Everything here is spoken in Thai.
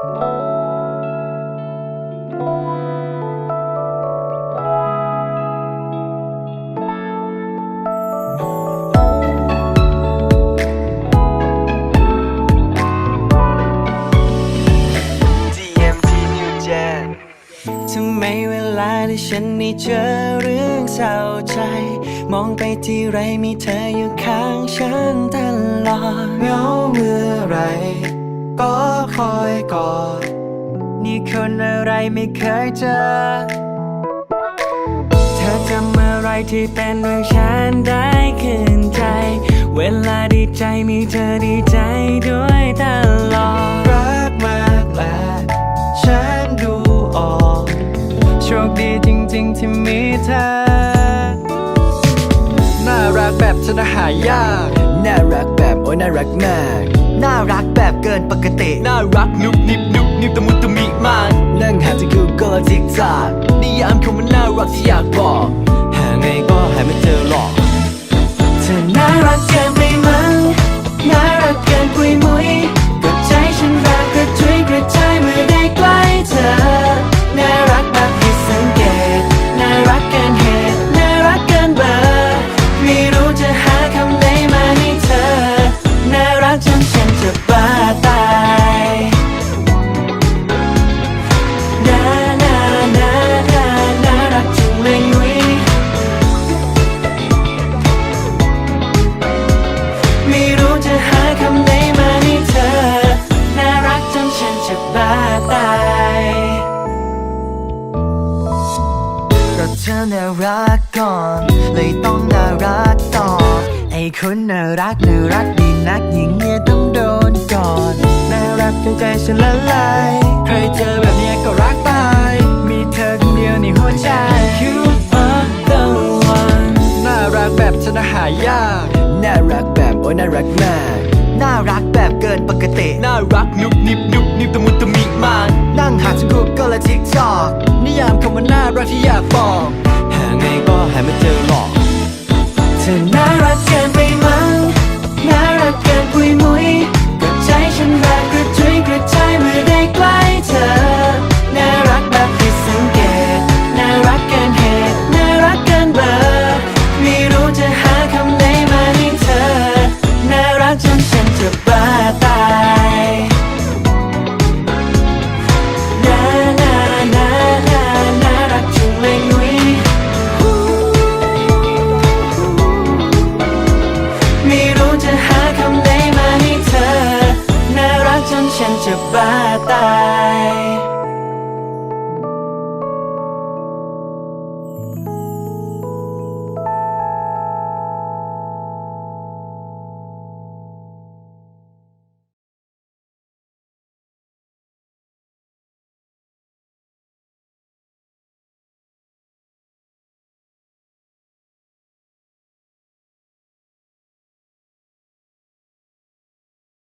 DMT New Gen ทำไมเวลาที่ฉันได้เจอเรื่องเศร้าใจ มองไปที่ไรมีเธออยู่ข้างฉันตลอดเหงาเมื่อไรก็คอย กอดนี่คนอะไรไม่เคยเจอ เธอจำอะไรที่เป็นเรื่องฉันได้ขึ้นใจ เวลาดีใจมีเธอดีใจด้วยตลอด รักมากแหละฉันดูออก โชคดีจริงๆที่มีเธอน่ารักแบบฉันหายาก น่ารักแบบโอ้ยน่ารักมาก น่ารัก แบบเกินปกติ น่ารักนุบนิบนุบนิบตะมุตะมิมากนั่งหาที่ Google และ TikTok นิยามคำว่าน่ารักที่อยากบอก หาไงก็หาไม่เจอหรอก เธอน่ารักเกินไปมั เธอน่ารักก่อน เลยต้องน่ารักต่อ ไอ้คนน่ารักน่ารักดีนักอย่างเงี้ยต้องโดนก่อนน่ารักจนใจฉันละลายใครเจอแบบเนี้ยก็รักตาย มีเธอคนเดียวในหัวใจ You are the one น่ารักแบบฉันหายาก น่ารักแบบโอ้ยน่ารักมาก น่ารักแบบเกินปกติ น่ารักนุบนิบนุบนิบตะมุตะมิมาก